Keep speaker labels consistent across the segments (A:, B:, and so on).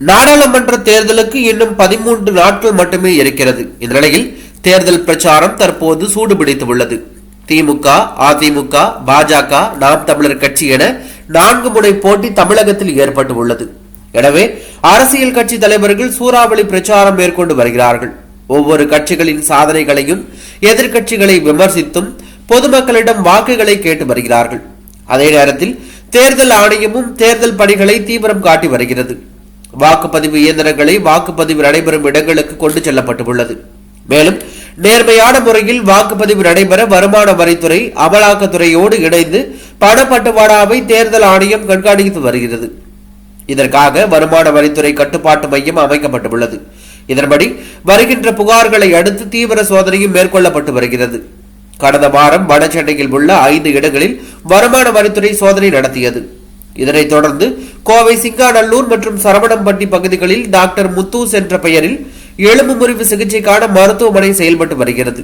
A: நாடாளுமன்ற தேர்தலுக்கு இன்னும் பதிமூன்று நாட்கள் மட்டுமே இருக்கிறது. இந்த நிலையில் தேர்தல் பிரச்சாரம் தற்போது சூடுபிடித்து உள்ளது. திமுக அதிமுக பாஜக நாம் தமிழர் கட்சி என நான்கு முனை போட்டி தமிழகத்தில் ஏற்பட்டு உள்ளது. எனவே அரசியல் கட்சி தலைவர்கள் சூறாவளி பிரச்சாரம் மேற்கொண்டு வருகிறார்கள். ஒவ்வொரு கட்சிகளின் சாதனைகளையும் எதிர்க்கட்சிகளை விமர்சித்தும் பொதுமக்களிடம் வாக்குகளை கேட்டு வருகிறார்கள். அதே நேரத்தில் தேர்தல் ஆணையமும் தேர்தல் பணிகளை தீவிரம் காட்டி வருகிறது. வாக்குப்பதிவு இயந்திரங்களை வாக்குப்பதிவு நடைபெறும் இடங்களுக்கு கொண்டு செல்லப்பட்டுள்ளது. மேலும் நேர்மையான முறையில் வாக்குப்பதிவு நடைபெற வருமான வரித்துறை அமலாக்கத்துறையோடு இணைந்து பணப்பட்டுவாடாவை தேர்தல் ஆணையம் கண்காணித்து வருகிறது. இதற்காக வருமான வரித்துறை கட்டுப்பாட்டு மையம் அமைக்கப்பட்டுள்ளது. இதன்படி வருகின்ற புகார்களை அடுத்து தீவிர சோதனையும் மேற்கொள்ளப்பட்டு வருகிறது. கடந்த வாரம் வடசென்னையில் உள்ள ஐந்து இடங்களில் வருமான வரித்துறை சோதனை நடத்தியது. இதனைத் தொடர்ந்து கோவை சிங்காநல்லூர் மற்றும் சரவணம்பட்டி பகுதிகளில் டாக்டர் முத்தூஸ் என்ற பெயரில் எலும்பு முறிவு சிகிச்சைக்கான மருத்துவமனை செயல்பட்டு வருகிறது.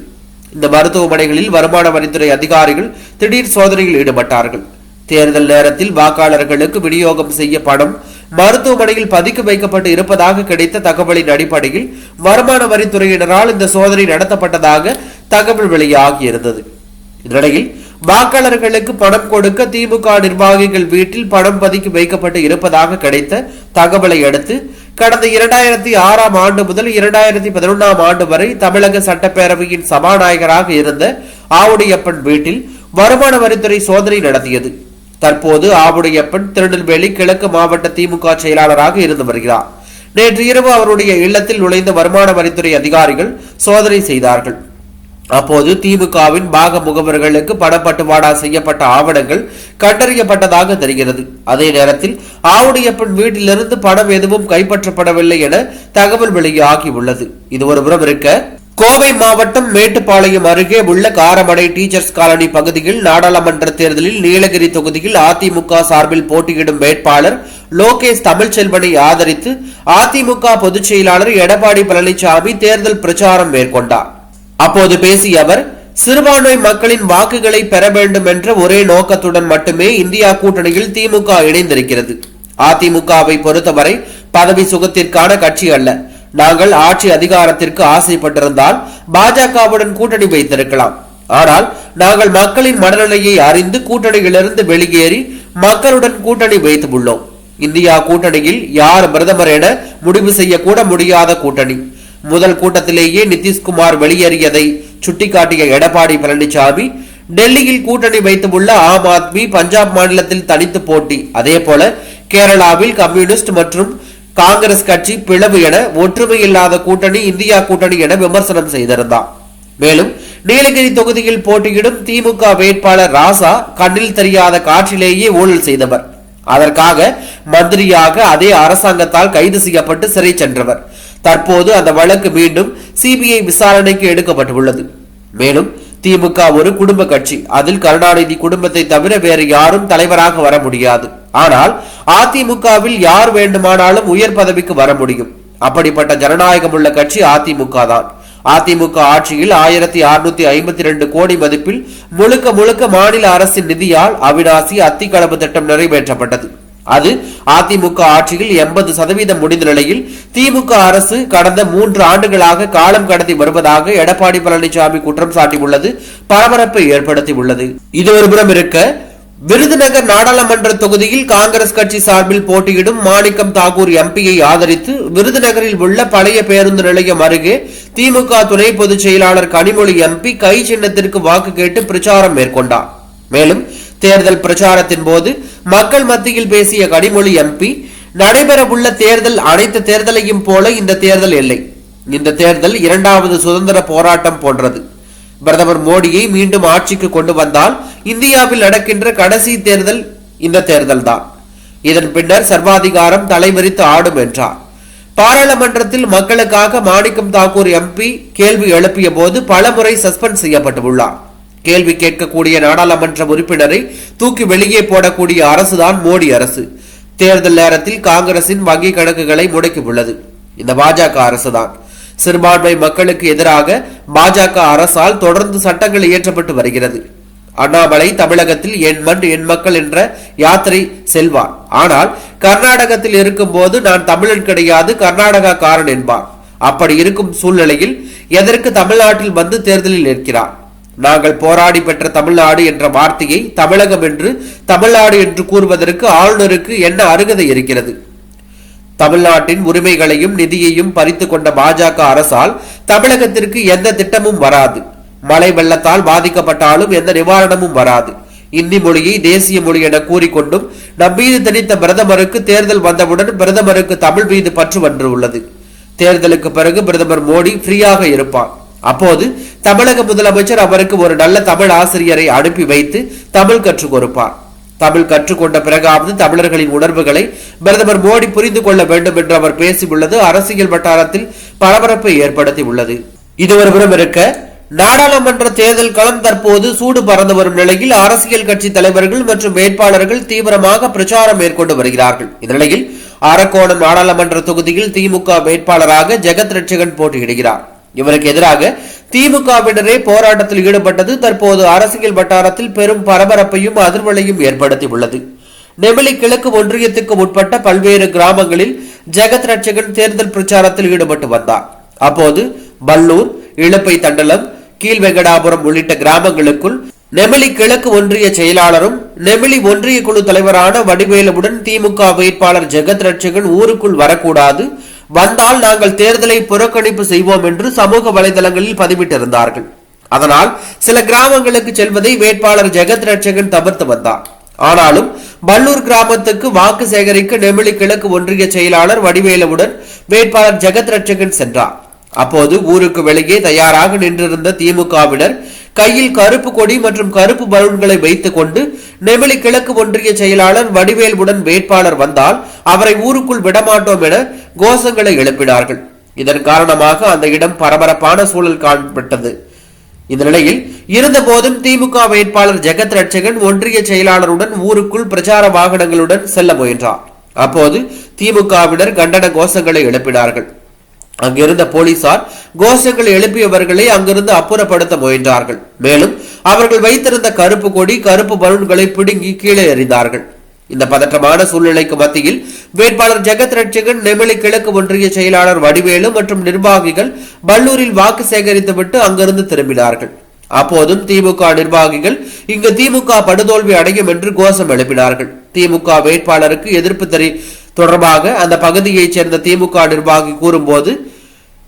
A: இந்த மருத்துவமனைகளில் வருமான வரித்துறை அதிகாரிகள் திடீர் சோதனையில் ஈடுபட்டார்கள். தேர்தல் நேரத்தில் வாக்காளர்களுக்கு விநியோகம் செய்ய பணம் மருத்துவமனையில் பதுக்கி வைக்கப்பட்டு இருப்பதாக கிடைத்த தகவலின் அடிப்படையில் வருமான வரித்துறையினரால் இந்த சோதனை நடத்தப்பட்டதாக தகவல் வெளியாகியிருந்தது இதனிடையில் வாக்காளர்களுக்கு பணம் கொடுக்க திமுக நிர்வாகிகள் வீட்டில் பணம் பதுக்கி வைக்கப்பட்டு இருப்பதாக கிடைத்த தகவலை அடுத்து கடந்த இரண்டாயிரத்தி ஆறாம் ஆண்டு முதல் இரண்டாயிரத்தி பதினொன்றாம் ஆண்டு வரை தமிழக சட்டப்பேரவையின் சபாநாயகராக இருந்த ஆவுடையப்பன் வீட்டில் வருமான வரித்துறை சோதனை நடத்தியது. தற்போது ஆவுடையப்பன் திருநெல்வேலி கிழக்கு மாவட்ட திமுக செயலாளராக இருந்து வருகிறார். நேற்று இரவு அவருடைய இல்லத்தில் நுழைந்த வருமான வரித்துறை அதிகாரிகள் சோதனை செய்தார்கள். அப்போது திமுகவின் பாக முகவர்களுக்கு பணப்பட்டுவாடா செய்யப்பட்ட ஆவணங்கள் கண்டறியப்பட்டதாக தெரிகிறது. அதே நேரத்தில் ஆவுடையப்பன் வீட்டிலிருந்து பணம் எதுவும் கைப்பற்றப்படவில்லை என தகவல் வெளியாகியுள்ளது. இது ஒருபுறம் இருக்க கோவை மாவட்டம் மேட்டுப்பாளையம் அருகே உள்ள காரமடை டீச்சர்ஸ் காலனி பகுதியில் நாடாளுமன்ற தேர்தலில் நீலகிரி தொகுதியில் அதிமுக சார்பில் போட்டியிடும் வேட்பாளர் லோகேஷ் தமிழ்ச்செல்வனை ஆதரித்து அதிமுக பொதுச் செயலாளர் எடப்பாடி பழனிசாமி தேர்தல் பிரச்சாரம் மேற்கொண்டார். அப்போது பேசிய அவர் சிறுபான்மை மக்களின் வாக்குகளை பெற வேண்டும் என்ற ஒரே நோக்கத்துடன் மட்டுமே இந்தியா கூட்டணியில் திமுக இணைந்திருக்கிறது. அதிமுகவை பொறுத்தவரை பதவி சுகத்திற்கான கட்சி அல்ல. நாங்கள் ஆட்சி அதிகாரத்திற்கு ஆசைப்பட்டிருந்தால் பாஜகவுடன் கூட்டணி வைத்திருக்கலாம். ஆனால் நாங்கள் மக்களின் மனநிலையை அறிந்து கூட்டணியிலிருந்து வெளியேறி மக்களுடன் கூட்டணி வைத்துள்ளோம். இந்தியா கூட்டணியில் யார் பிரதமர் என முடிவு செய்யக்கூட முடியாத கூட்டணி. முதல் கூட்டத்திலேயே நிதிஷ்குமார் வெளியேறியதை சுட்டிக்காட்டிய எடப்பாடி பழனிசாமி டெல்லியில் கூட்டணி வைத்துள்ள ஆம் ஆத்மி பஞ்சாப் மாநிலத்தில் தனித்து போட்டி. அதே போல கேரளாவில் கம்யூனிஸ்ட் மற்றும் காங்கிரஸ் கட்சி பிளவு என ஒற்றுமை இல்லாத கூட்டணி இந்தியா கூட்டணி என விமர்சனம் செய்திருந்தார். மேலும் நீலகிரி தொகுதியில் போட்டியிடும் திமுக வேட்பாளர் ராசா கண்ணில் தெரியாத காற்றிலேயே ஊழல் செய்தவர். அதற்காக மந்திரியாக அதே அரசாங்கத்தால் கைது செய்யப்பட்டு சிறை சென்றவர். தற்போது அந்த வழக்கு மீண்டும் சிபிஐ விசாரணைக்கு எடுக்கப்பட்டுள்ளது. மேலும் திமுக ஒரு குடும்ப கட்சி. அதில் கருணாநிதி குடும்பத்தை தவிர வேறு யாரும் தலைவராக வர முடியாது. ஆனால் அதிமுகவில் யார் வேண்டுமானாலும் உயர் பதவிக்கு வர முடியும். அப்படிப்பட்ட ஜனநாயகம் உள்ள கட்சி அதிமுக தான். அதிமுக ஆட்சியில் ஆயிரத்தி அறுநூத்தி ஐம்பத்தி ரெண்டு கோடி மதிப்பில் முழுக்க முழுக்க மாநில அரசின் நிதியால் அவிநாசி அத்திக்கலப்பு திட்டம் நிறைவேற்றப்பட்டது. அது அதிமுக ஆட்சியில் எண்பது சதவீதம் முடிந்த நிலையில் திமுக அரசு கடந்த மூன்று ஆண்டுகளாக காலம் கடத்தி வருவதாக எடப்பாடி பழனிசாமி குற்றம் சாட்டியுள்ளது பரபரப்பை ஏற்படுத்தியுள்ளது. இது ஒருபுறம் இருக்க விருதுநகர் நாடாளுமன்ற தொகுதியில் காங்கிரஸ் கட்சி சார்பில் போட்டியிடும் மாணிக்கம் தாகூர் எம்பியை ஆதரித்து விருதுநகரில் உள்ள பழைய பேருந்து நிலையம் அருகே திமுக துணை பொதுச் செயலாளர் கனிமொழி எம்பி கை சின்னத்திற்கு வாக்கு கேட்டு பிரச்சாரம் மேற்கொண்டார். மேலும் தேர்தல் பிரச்சாரத்தின் போது மக்கள் மத்தியில் பேசிய கனிமொழி எம்பி நடைபெறவுள்ள தேர்தல் அனைத்து தேர்தலையும் போல இந்த தேர்தல் இல்லை இந்த தேர்தல் இரண்டாவது சுதந்திர போராட்டம் போன்றது. பிரதமர் மோடியை மீண்டும் ஆட்சிக்கு கொண்டு வந்தால் இந்தியாவில் நடக்கின்ற கடைசி தேர்தல் இந்த தேர்தல் தான் இதன் பின்னர் சர்வாதிகாரம் தலைமறித்து ஆடும் என்றார். பாராளுமன்றத்தில் மக்களுக்காக மாணிக்கம் தாக்கூர் எம்பி கேள்வி எழுப்பிய போது பல முறை சஸ்பெண்ட் செய்யப்பட்டுள்ளார். கேள்வி கேட்கக்கூடிய நாடாளுமன்ற உறுப்பினரை தூக்கி வெளியே போடக்கூடிய அரசுதான் மோடி அரசு. தேர்தல் நேரத்தில் காங்கிரசின் வங்கி கணக்குகளை முடக்கியுள்ளது இந்த பாஜக அரசுதான். சிறுபான்மை மக்களுக்கு எதிராக பாஜக அரசால் தொடர்ந்து சட்டங்கள் இயற்றப்பட்டு வருகிறது. அண்ணாமலை தமிழகத்தில் என் மண் என் மக்கள் என்ற யாத்திரை செல்வார். ஆனால் கர்நாடகத்தில் இருக்கும் போது நான் தமிழன் கிடையாது கர்நாடகா காரன் என்பார். அப்படி இருக்கும் சூழ்நிலையில் எதற்கு தமிழ்நாட்டில் வந்து தேர்தலில் நிற்கிறார்? நாங்கள் போராடி பெற்ற தமிழ்நாடு என்ற வார்த்தையை தமிழகம் என்று தமிழ்நாடு என்று கூறுவதற்கு ஆளுநருக்கு என்ன அருகதை இருக்கிறது? தமிழ்நாட்டின் உரிமைகளையும் நிதியையும் பறித்து கொண்ட பாஜக அரசால் தமிழகத்திற்கு எந்த திட்டமும் வராது. மழை வெள்ளத்தால் பாதிக்கப்பட்டாலும் எந்த நிவாரணமும் வராது. இந்தி மொழியை தேசிய மொழி என கூறிக்கொண்டும் நம் மீது திணித்த பிரதமருக்கு தேர்தல் வந்தவுடன் பிரதமருக்கு தமிழ் மீது பற்று வந்து உள்ளது. தேர்தலுக்கு பிறகு பிரதமர் மோடி ஃப்ரீயாக இருப்பார். அப்போது தமிழக முதலமைச்சர் அவருக்கு ஒரு நல்ல தமிழ் ஆசிரியரை அனுப்பி வைத்து தமிழ் கற்றுக் கொடுப்பார். தமிழ் கற்றுக்கொண்ட பிறகாவது தமிழர்களின் உணர்வுகளை பிரதமர் மோடி புரிந்து கொள்ள வேண்டும் என்று அவர் பேசியுள்ளது. அரசியல் வட்டாரத்தில் பரபரப்பை ஏற்படுத்தி உள்ளது இது ஒருபுறம் இருக்க நாடாளுமன்ற தேர்தல் களம் தற்போது சூடு பறந்து வரும் நிலையில் அரசியல் கட்சி தலைவர்கள் மற்றும் வேட்பாளர்கள் தீவிரமாக பிரச்சாரம் மேற்கொண்டு வருகிறார்கள். இந்நிலையில் அரக்கோணம் நாடாளுமன்ற தொகுதியில் திமுக வேட்பாளராக ஜெகத் ரட்சகன் போட்டியிடுகிறார். இவருக்கு எதிராக திமுகவினரே போராட்டத்தில் ஈடுபட்டது. தற்போது அரசியல் வட்டாரத்தில் பெரும் பரபரப்பையும் அதிர்வலையும் ஏற்படுத்தி உள்ளது நெமிலி கிழக்கு ஒன்றியத்துக்கு உட்பட்ட பல்வேறு கிராமங்களில் ஜெகத் ரட்சகன் தேர்தல் பிரச்சாரத்தில் ஈடுபட்டு வந்தார். அப்போது பல்லூர் இழப்பை தண்டலம் கீழ்வெங்கடாபுரம் உள்ளிட்ட கிராமங்களுக்குள் நெமிலி கிழக்கு ஒன்றிய செயலாளரும் நெமிலி ஒன்றிய குழு தலைவரான வடிவேலுவுடன் திமுக வேட்பாளர் ஜெகத் ரட்சகன் ஊருக்குள் வரக்கூடாது வந்தால் நாங்கள் தேர்தலை புறக்கணிப்பு செய்வோம் என்று சமூக வலைதளங்களில் பதிவிட்டிருந்தார்கள். அதனால் சில கிராமங்களுக்கு செல்வதை வேட்பாளர் ஜெகத் ரட்சகன் தவிர்த்து வந்தார். ஆனாலும் பல்லூர் கிராமத்துக்கு வாக்கு சேகரிக்க நெமிலி கிழக்கு ஒன்றிய செயலாளர் வடிவேலவுடன் வேட்பாளர் ஜெகத் ரட்சகன் சென்றார். அப்போது ஊருக்கு வெளியே தயாராக நின்றிருந்த திமுகவினர் கையில் கருப்பு கொடி மற்றும் கருப்பு பலூன்களை வைத்துக் கொண்டு நெமிலி கிழக்கு ஒன்றிய செயலாளர் வடிவேலுடன் வேட்பாளர் வந்தால் அவரை ஊருக்குள் விடமாட்டோம் என கோஷங்களை எழுப்பினார்கள். இதன் காரணமாக அந்த இடம் பரபரப்பான சூழல் காணப்பட்டது இந்த நிலையில் இருந்தபோதும் திமுக வேட்பாளர் ஜெகத் ரட்சகன் ஒன்றிய செயலாளருடன் ஊருக்குள் பிரச்சார வாகனங்களுடன் செல்ல முயன்றார். அப்போது திமுகவினர் கண்டன கோஷங்களை எழுப்பினார்கள். அங்கிருந்த போலீசார் கோஷங்களை எழுப்பியவர்களை அங்கிருந்து அப்புறப்படுத்த முயன்றார்கள். மேலும் அவர்கள் வைத்திருந்த கருப்பு கொடி கருப்பு பலூன்களை பிடுங்கி கீழே எறிந்தார்கள். இந்த பதற்றமான சூழ்நிலைக்கு மத்தியில் வேட்பாளர் ஜெகத் ரட்சகன் நெமிலி கிழக்கு ஒன்றிய செயலாளர் வடிவேலு மற்றும் நிர்வாகிகள் பல்லூரில் வாக்கு சேகரித்துவிட்டு அங்கிருந்து திரும்பினார்கள். அப்போதும் திமுக நிர்வாகிகள் இங்கு திமுக படுதோல்வி அடையும் என்று கோஷம் எழுப்பினார்கள். திமுக வேட்பாளருக்கு எதிர்ப்பு தெரி தொடர்பாக அந்த பகுதியைச் சேர்ந்த திமுக நிர்வாகி கூறும்போது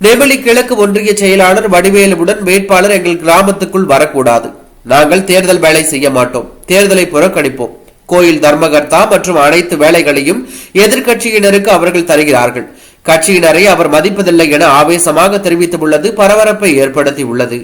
A: நெமிலி கிழக்கு ஒன்றிய செயலாளர் வடிவேலுவுடன் வேட்பாளர் எங்கள் கிராமத்துக்குள் வரக்கூடாது. நாங்கள் தேர்தல் வேலை செய்ய மாட்டோம். தேர்தலை புறக்கணிப்போம். கோயில் தர்மகர்த்தா மற்றும் அனைத்து வேலைகளையும் எதிர்கட்சியினருக்கு அவர்கள் தருகிறார்கள். கட்சியினரை அவர் மதிப்பதில்லை என ஆவேசமாக தெரிவித்துள்ளது பரபரப்பை ஏற்படுத்தி உள்ளது